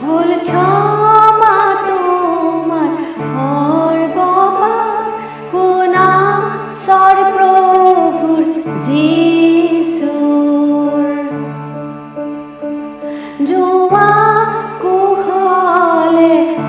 Holy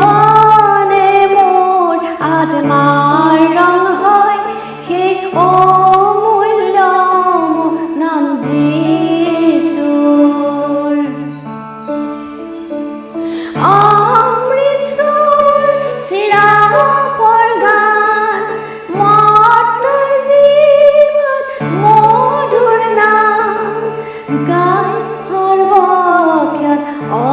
বনে মোর আত্মার রং হয় সে অমূল্য নাম যিশুর। অমৃতসর চিরাপর গান মতর জীবন মধুর নাম, গাই সর্বক্ষণ অ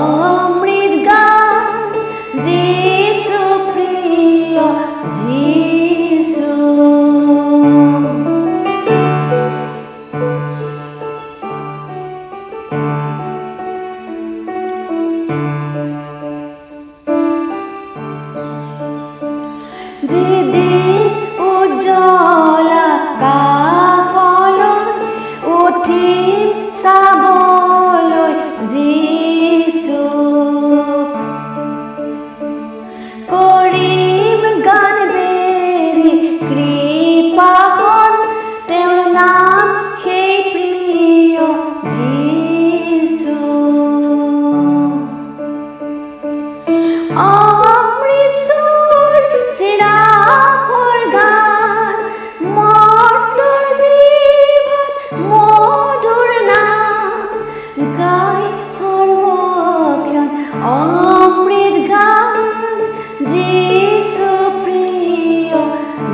যিশু প্রিয়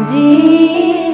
জি